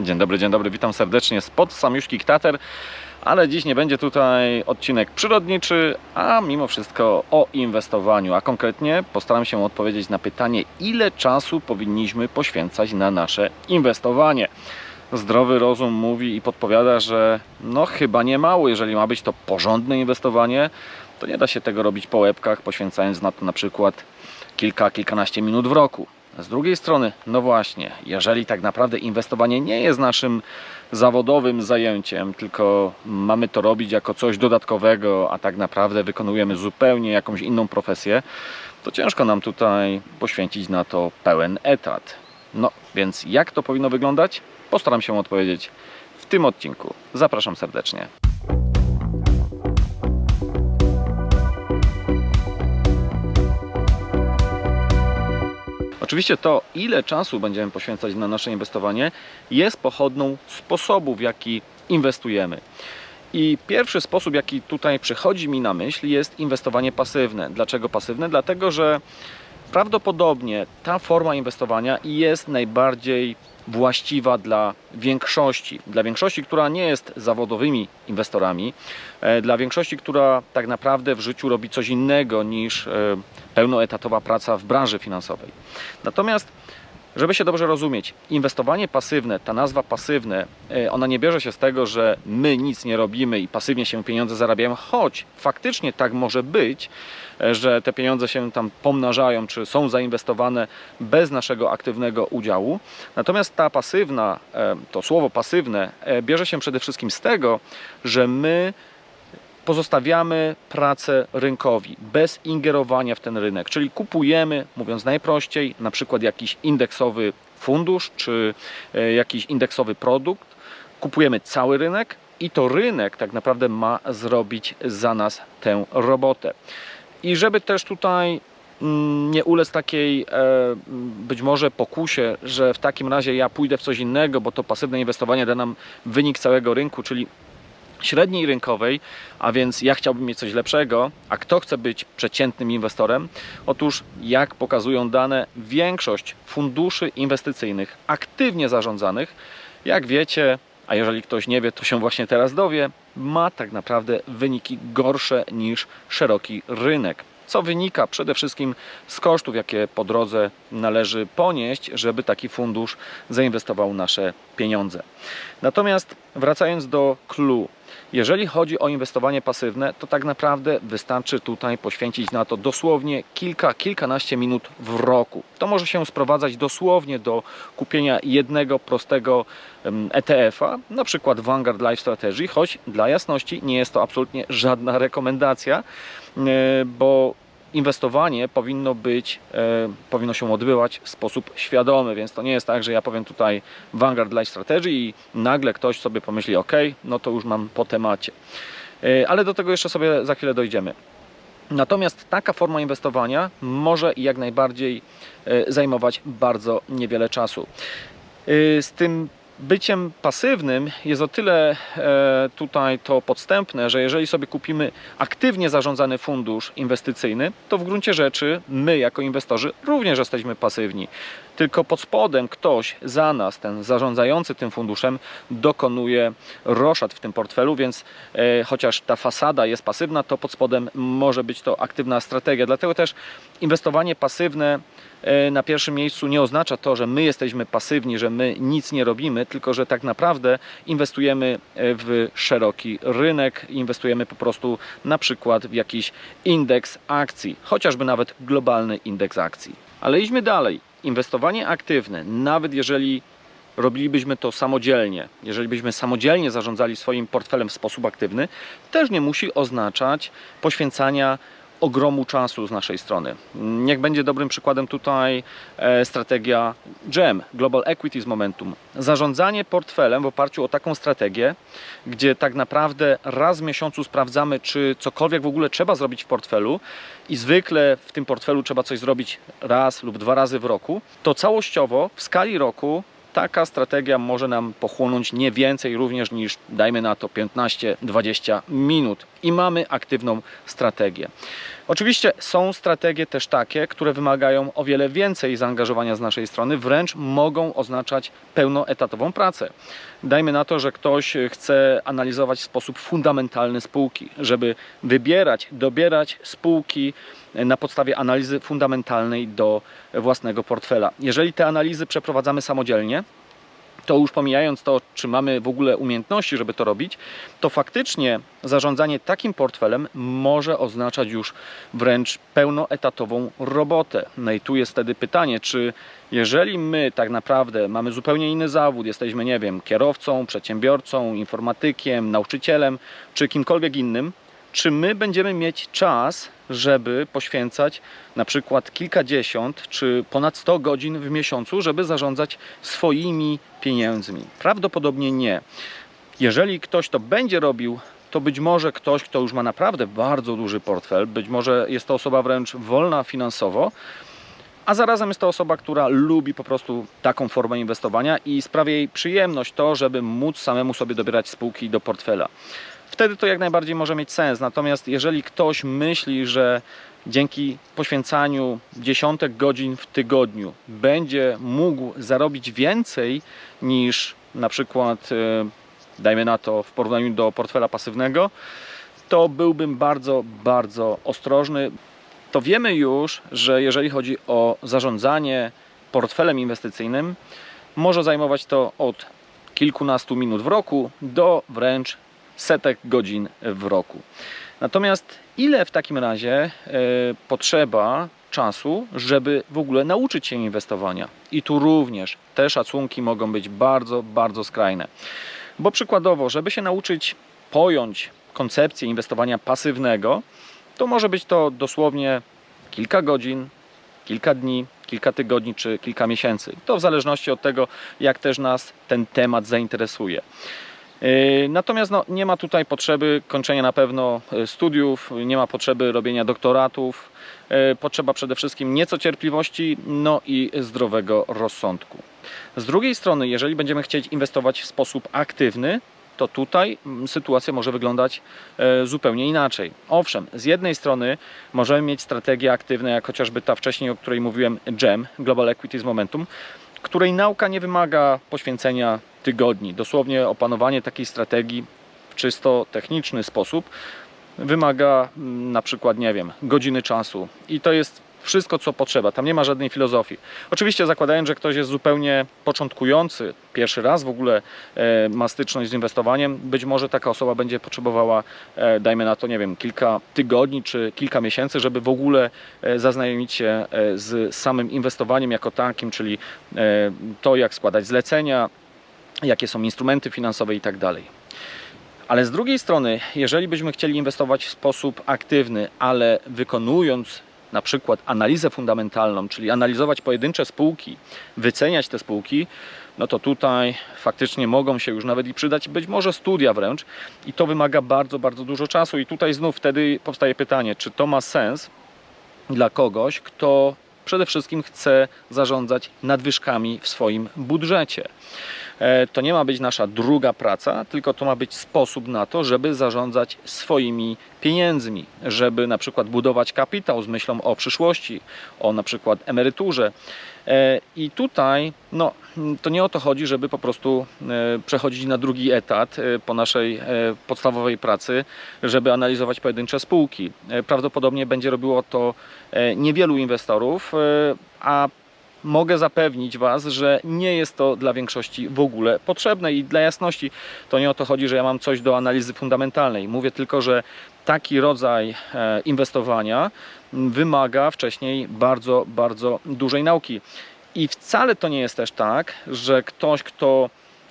Dzień dobry, dzień dobry, witam serdecznie spod Samiuszki Ktater, ale dziś nie będzie tutaj odcinek przyrodniczy, a mimo wszystko o inwestowaniu, a konkretnie postaram się odpowiedzieć na pytanie, ile czasu powinniśmy poświęcać na nasze inwestowanie. Zdrowy rozum mówi i podpowiada, że no chyba nie mało, jeżeli ma być to porządne inwestowanie, to nie da się tego robić po łebkach, poświęcając na to na przykład kilka, kilkanaście minut w roku. Z drugiej strony, no właśnie, jeżeli tak naprawdę inwestowanie nie jest naszym zawodowym zajęciem, tylko mamy to robić jako coś dodatkowego, a tak naprawdę wykonujemy zupełnie jakąś inną profesję, to ciężko nam tutaj poświęcić na to pełen etat. No więc jak to powinno wyglądać? Postaram się odpowiedzieć w tym odcinku. Zapraszam serdecznie. Oczywiście to, ile czasu będziemy poświęcać na nasze inwestowanie, jest pochodną sposobu, w jaki inwestujemy. I pierwszy sposób, jaki tutaj przychodzi mi na myśl, jest inwestowanie pasywne. Dlaczego pasywne? Dlatego, że prawdopodobnie ta forma inwestowania jest najbardziej właściwa dla większości. Dla większości, która nie jest zawodowymi inwestorami, e, dla większości, która tak naprawdę w życiu robi coś innego niż e, pełnoetatowa praca w branży finansowej. Natomiast żeby się dobrze rozumieć, inwestowanie pasywne, ta nazwa pasywne, e, ona nie bierze się z tego, że my nic nie robimy i pasywnie się pieniądze zarabiają, choć faktycznie tak może być, e, że te pieniądze się tam pomnażają, czy są zainwestowane bez naszego aktywnego udziału. Natomiast ta pasywna, e, to słowo pasywne, bierze się przede wszystkim z tego, że my pozostawiamy pracę rynkowi bez ingerowania w ten rynek, czyli kupujemy, mówiąc najprościej, na przykład jakiś indeksowy fundusz czy e, jakiś indeksowy produkt, kupujemy cały rynek i to rynek tak naprawdę ma zrobić za nas tę robotę. I żeby też tutaj mm, nie ulec takiej e, być może pokusie, że w takim razie ja pójdę w coś innego, bo to pasywne inwestowanie da nam wynik całego rynku, czyli średniej rynkowej, a więc ja chciałbym mieć coś lepszego, a kto chce być przeciętnym inwestorem? Otóż, jak pokazują dane, większość funduszy inwestycyjnych aktywnie zarządzanych, jak wiecie, a jeżeli ktoś nie wie, to się właśnie teraz dowie, ma tak naprawdę wyniki gorsze niż szeroki rynek. Co wynika przede wszystkim z kosztów, jakie po drodze należy ponieść, żeby taki fundusz zainwestował nasze pieniądze. Natomiast wracając do clue, jeżeli chodzi o inwestowanie pasywne, to tak naprawdę wystarczy tutaj poświęcić na to dosłownie kilka, kilkanaście minut w roku. To może się sprowadzać dosłownie do kupienia jednego prostego ETF-a, na przykład Vanguard Life Strategy, choć dla jasności nie jest to absolutnie żadna rekomendacja, e, bo inwestowanie powinno być, e, powinno się odbywać w sposób świadomy, więc to nie jest tak, że ja powiem tutaj Vanguard Life Strategy i nagle ktoś sobie pomyśli, ok, no to już mam po temacie. E, ale do tego jeszcze sobie za chwilę dojdziemy. Natomiast taka forma inwestowania może jak najbardziej e, zajmować bardzo niewiele czasu. Z tym byciem pasywnym jest o tyle e, tutaj to podstępne, że jeżeli sobie kupimy aktywnie zarządzany fundusz inwestycyjny, to w gruncie rzeczy my jako inwestorzy również jesteśmy pasywni. Tylko pod spodem ktoś za nas, ten zarządzający tym funduszem, dokonuje roszad w tym portfelu, więc e, chociaż ta fasada jest pasywna, to pod spodem może być to aktywna strategia. Dlatego też inwestowanie pasywne e, na pierwszym miejscu nie oznacza to, że my jesteśmy pasywni, że my nic nie robimy, tylko że tak naprawdę inwestujemy e, w szeroki rynek, inwestujemy po prostu na przykład w jakiś indeks akcji, chociażby nawet globalny indeks akcji. Ale idźmy dalej. Inwestowanie aktywne, nawet jeżeli robilibyśmy to samodzielnie, jeżeli byśmy samodzielnie zarządzali swoim portfelem w sposób aktywny, też nie musi oznaczać poświęcania ogromu czasu z naszej strony. Niech będzie dobrym przykładem tutaj e, strategia GEM, Global Equities Momentum. Zarządzanie portfelem w oparciu o taką strategię, gdzie tak naprawdę raz w miesiącu sprawdzamy, czy cokolwiek w ogóle trzeba zrobić w portfelu i zwykle w tym portfelu trzeba coś zrobić raz lub dwa razy w roku, to całościowo w skali roku taka strategia może nam pochłonąć nie więcej również niż dajmy na to 15-20 minut i mamy aktywną strategię. Oczywiście są strategie też takie, które wymagają o wiele więcej zaangażowania z naszej strony, wręcz mogą oznaczać pełnoetatową pracę. Dajmy na to, że ktoś chce analizować w sposób fundamentalny spółki, żeby wybierać, dobierać spółki na podstawie analizy fundamentalnej do własnego portfela. Jeżeli te analizy przeprowadzamy samodzielnie, to już pomijając to, czy mamy w ogóle umiejętności, żeby to robić, to faktycznie zarządzanie takim portfelem może oznaczać już wręcz pełnoetatową robotę. No i tu jest wtedy pytanie, czy jeżeli my tak naprawdę mamy zupełnie inny zawód, jesteśmy, nie wiem, kierowcą, przedsiębiorcą, informatykiem, nauczycielem, czy kimkolwiek innym, czy my będziemy mieć czas, żeby poświęcać na przykład kilkadziesiąt czy ponad 100 godzin w miesiącu, żeby zarządzać swoimi pieniędzmi? Prawdopodobnie nie. Jeżeli ktoś to będzie robił, to być może ktoś, kto już ma naprawdę bardzo duży portfel, być może jest to osoba wręcz wolna finansowo, a zarazem jest to osoba, która lubi po prostu taką formę inwestowania i sprawia jej przyjemność to, żeby móc samemu sobie dobierać spółki do portfela wtedy to jak najbardziej może mieć sens. Natomiast jeżeli ktoś myśli, że dzięki poświęcaniu dziesiątek godzin w tygodniu będzie mógł zarobić więcej niż na przykład, e, dajmy na to, w porównaniu do portfela pasywnego, to byłbym bardzo, bardzo ostrożny. To wiemy już, że jeżeli chodzi o zarządzanie portfelem inwestycyjnym, może zajmować to od kilkunastu minut w roku do wręcz setek godzin w roku. Natomiast ile w takim razie e, potrzeba czasu, żeby w ogóle nauczyć się inwestowania? I tu również te szacunki mogą być bardzo, bardzo skrajne. Bo przykładowo, żeby się nauczyć pojąć koncepcję inwestowania pasywnego, to może być to dosłownie kilka godzin, kilka dni, kilka tygodni czy kilka miesięcy. To w zależności od tego, jak też nas ten temat zainteresuje. Yy, natomiast no, nie ma tutaj potrzeby kończenia na pewno e, studiów, nie ma potrzeby robienia doktoratów. E, potrzeba przede wszystkim nieco cierpliwości, no i zdrowego rozsądku. Z drugiej strony, jeżeli będziemy chcieć inwestować w sposób aktywny, to tutaj sytuacja może wyglądać e, zupełnie inaczej. Owszem, z jednej strony możemy mieć strategie aktywne, jak chociażby ta wcześniej, o której mówiłem, GEM, Global Equities Momentum, której nauka nie wymaga poświęcenia tygodni. Dosłownie opanowanie takiej strategii w czysto techniczny sposób wymaga mm, na przykład, nie wiem, godziny czasu i to jest wszystko, co potrzeba. Tam nie ma żadnej filozofii. Oczywiście zakładając, że ktoś jest zupełnie początkujący, pierwszy raz w ogóle e, ma styczność z inwestowaniem, być może taka osoba będzie potrzebowała, e, dajmy na to, nie wiem, kilka tygodni czy kilka miesięcy, żeby w ogóle e, zaznajomić się z samym inwestowaniem jako takim, czyli to, jak składać zlecenia, jakie są instrumenty finansowe i tak dalej. Ale z drugiej strony, jeżeli byśmy chcieli inwestować w sposób aktywny, ale wykonując na przykład analizę fundamentalną, czyli analizować pojedyncze spółki, wyceniać te spółki, no to tutaj faktycznie mogą się już nawet i przydać być może studia wręcz i to wymaga bardzo, bardzo dużo czasu i tutaj znów wtedy powstaje pytanie, czy to ma sens dla kogoś, kto przede wszystkim chce zarządzać nadwyżkami w swoim budżecie. E, to nie ma być nasza druga praca, tylko to ma być sposób na to, żeby zarządzać swoimi pieniędzmi, żeby na przykład budować kapitał z myślą o przyszłości, o na przykład emeryturze. E, I tutaj no, to nie o to chodzi, żeby po prostu e, przechodzić na drugi etat po naszej podstawowej pracy, żeby analizować pojedyncze spółki. Prawdopodobnie będzie robiło to niewielu inwestorów, a mogę zapewnić Was, że nie jest to dla większości w ogóle potrzebne i dla jasności to nie o to chodzi, że ja mam coś do analizy fundamentalnej. Mówię tylko, że taki rodzaj e, inwestowania wymaga wcześniej bardzo, bardzo dużej nauki. I wcale to nie jest też tak, że ktoś, kto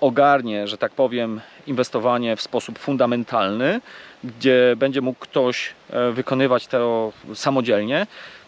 ogarnie, że tak powiem, inwestowanie w sposób fundamentalny, gdzie będzie mógł ktoś e, wykonywać to samodzielnie,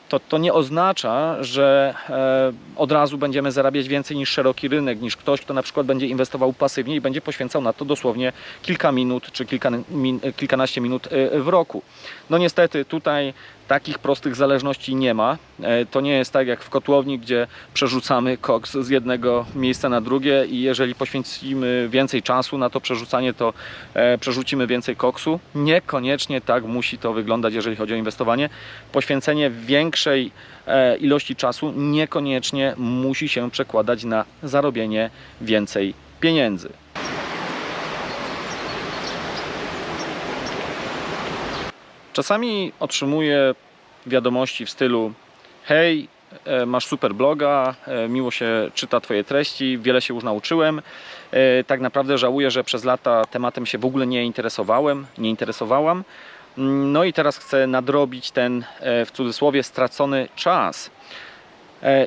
to, to nie oznacza, że e, od razu będziemy zarabiać więcej niż szeroki rynek, niż ktoś, kto na przykład będzie inwestował pasywnie i będzie poświęcał na to dosłownie kilka minut czy kilka, min, kilkanaście minut e, w roku. No niestety tutaj takich prostych zależności nie ma. E, To nie jest tak jak w kotłowni, gdzie przerzucamy koks z jednego miejsca na drugie i jeżeli poświęcimy więcej czasu na to przerzucanie, to e, przerzucimy więcej koksu. Niekoniecznie tak musi to wyglądać, jeżeli chodzi o inwestowanie. Poświęcenie większej e, ilości czasu niekoniecznie musi się przekładać na zarobienie więcej pieniędzy. Czasami otrzymuję wiadomości w stylu: Hej, e, masz super bloga, e, miło się czyta Twoje treści, wiele się już nauczyłem. E, Tak naprawdę żałuję, że przez lata tematem się w ogóle nie interesowałem, nie interesowałam. Mm, No i teraz chcę nadrobić ten w cudzysłowie stracony czas.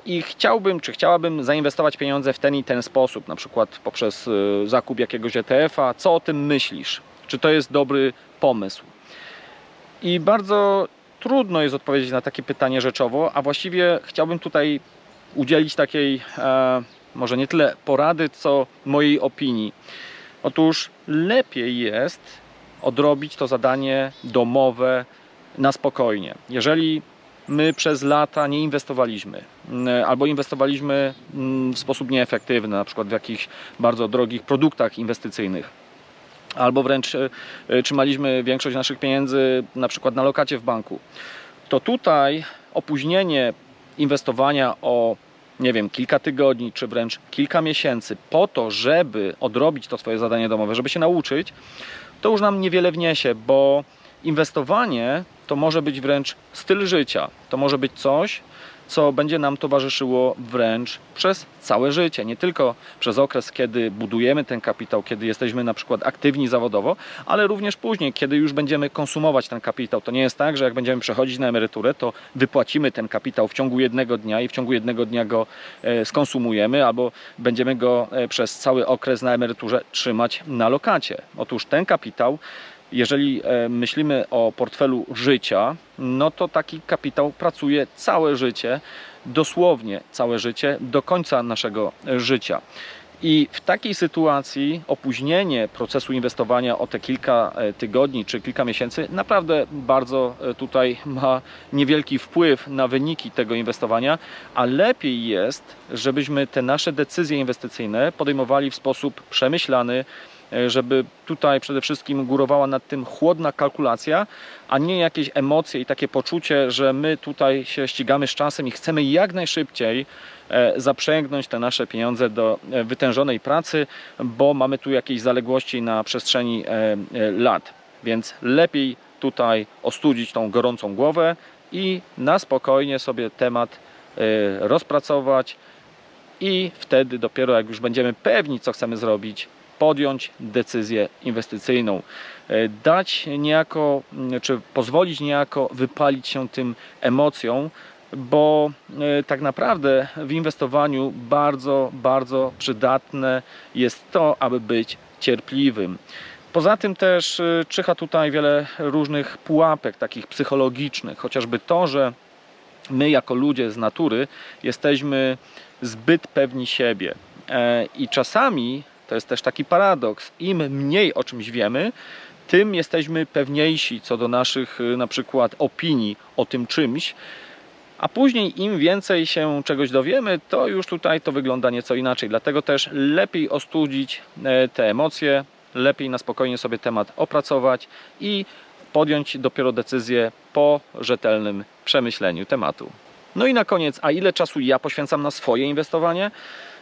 I chciałbym, czy chciałabym zainwestować pieniądze w ten i ten sposób, na przykład poprzez zakup jakiegoś ETF-a. Co o tym myślisz? Czy to jest dobry pomysł? I bardzo trudno jest odpowiedzieć na takie pytanie rzeczowo, a właściwie chciałbym tutaj udzielić takiej, e, może nie tyle porady, co mojej opinii. Otóż lepiej jest odrobić to zadanie domowe na spokojnie. Jeżeli my przez lata nie inwestowaliśmy, albo inwestowaliśmy w sposób nieefektywny, na przykład w jakichś bardzo drogich produktach inwestycyjnych, albo wręcz e, e, trzymaliśmy większość naszych pieniędzy na przykład na lokacie w banku, to tutaj opóźnienie inwestowania o nie wiem, kilka tygodni, czy wręcz kilka miesięcy po to, żeby odrobić to swoje zadanie domowe, żeby się nauczyć, to już nam niewiele wniesie, bo inwestowanie to może być wręcz styl życia. To może być coś, co będzie nam towarzyszyło wręcz przez całe życie. Nie tylko przez okres, kiedy budujemy ten kapitał, kiedy jesteśmy na przykład aktywni zawodowo, ale również później, kiedy już będziemy konsumować ten kapitał. To nie jest tak, że jak będziemy przechodzić na emeryturę, to wypłacimy ten kapitał w ciągu jednego dnia i w ciągu jednego dnia go e, skonsumujemy, albo będziemy go e, przez cały okres na emeryturze trzymać na lokacie. Otóż ten kapitał jeżeli e, myślimy o portfelu życia, no to taki kapitał pracuje całe życie, dosłownie całe życie, do końca naszego życia. I w takiej sytuacji opóźnienie procesu inwestowania o te kilka e, tygodni czy kilka miesięcy naprawdę bardzo e, tutaj ma niewielki wpływ na wyniki tego inwestowania, a lepiej jest, żebyśmy te nasze decyzje inwestycyjne podejmowali w sposób przemyślany, żeby tutaj przede wszystkim górowała nad tym chłodna kalkulacja, a nie jakieś emocje i takie poczucie, że my tutaj się ścigamy z czasem i chcemy jak najszybciej e, zaprzęgnąć te nasze pieniądze do e, wytężonej pracy, bo mamy tu jakieś zaległości na przestrzeni e, e, lat. Więc lepiej tutaj ostudzić tą gorącą głowę i na spokojnie sobie temat e, rozpracować i wtedy dopiero jak już będziemy pewni, co chcemy zrobić, podjąć decyzję inwestycyjną. E, Dać niejako, m, czy pozwolić niejako wypalić się tym emocjom, bo e, tak naprawdę w inwestowaniu bardzo, bardzo przydatne jest to, aby być cierpliwym. Poza tym też e, czyha tutaj wiele różnych pułapek takich psychologicznych, chociażby to, że my jako ludzie z natury jesteśmy zbyt pewni siebie. I czasami to jest też taki paradoks. Im mniej o czymś wiemy, tym jesteśmy pewniejsi co do naszych y, na przykład opinii o tym czymś. A później im więcej się czegoś dowiemy, to już tutaj to wygląda nieco inaczej. Dlatego też lepiej ostudzić e, te emocje, lepiej na spokojnie sobie temat opracować i podjąć dopiero decyzję po rzetelnym przemyśleniu tematu. No i na koniec, a ile czasu ja poświęcam na swoje inwestowanie?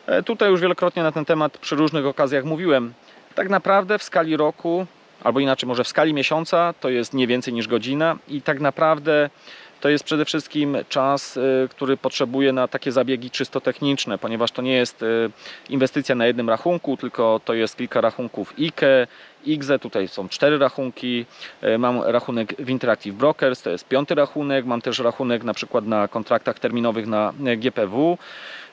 E, Tutaj już wielokrotnie na ten temat przy różnych okazjach mówiłem. Tak naprawdę w skali roku, albo inaczej, może w skali miesiąca, to jest nie więcej niż godzina, i tak naprawdę to jest przede wszystkim czas, y, który potrzebuję na takie zabiegi czysto techniczne, ponieważ to nie jest y, inwestycja na jednym rachunku, tylko to jest kilka rachunków IKE, IGZE, tutaj są cztery rachunki, mam rachunek w Interactive Brokers, to jest piąty rachunek, mam też rachunek na przykład na kontraktach terminowych na GPW,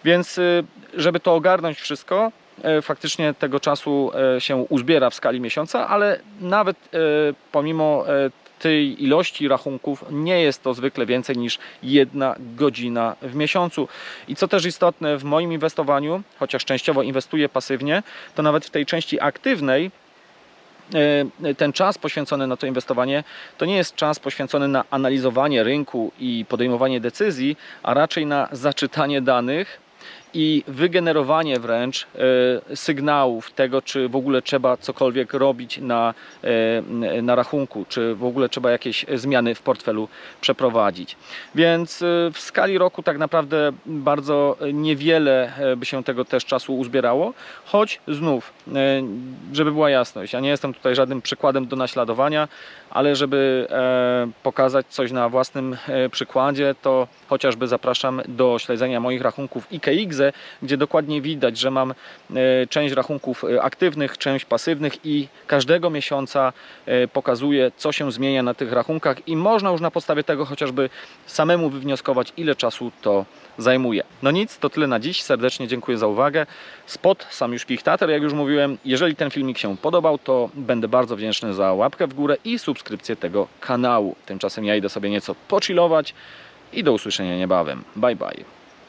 więc y, żeby to ogarnąć wszystko, e, faktycznie tego czasu e, się uzbiera w skali miesiąca, ale nawet pomimo tej ilości rachunków nie jest to zwykle więcej niż jedna godzina w miesiącu. I co też istotne w moim inwestowaniu, chociaż częściowo inwestuję pasywnie, to nawet w tej części aktywnej ten czas poświęcony na to inwestowanie to nie jest czas poświęcony na analizowanie rynku i podejmowanie decyzji, a raczej na zaczytanie danych i wygenerowanie wręcz e, sygnałów tego, czy w ogóle trzeba cokolwiek robić na, e, na rachunku, czy w ogóle trzeba jakieś zmiany w portfelu przeprowadzić. Więc e, w skali roku tak naprawdę bardzo niewiele by się tego też czasu uzbierało, choć znów, żeby była jasność, ja nie jestem tutaj żadnym przykładem do naśladowania, ale żeby pokazać coś na własnym przykładzie, to chociażby zapraszam do śledzenia moich rachunków IKX, gdzie dokładnie widać, że mam e, część rachunków e, aktywnych, część pasywnych i każdego miesiąca e, pokazuję, co się zmienia na tych rachunkach i można już na podstawie tego chociażby samemu wywnioskować, ile czasu to zajmuje. No nic, to tyle na dziś. Serdecznie dziękuję za uwagę. Spot sam już Tater, jak już mówiłem. Jeżeli ten filmik się podobał, to będę bardzo wdzięczny za łapkę w górę i subskrypcję tego kanału. Tymczasem ja idę sobie nieco pochillować i do usłyszenia niebawem. Bye bye.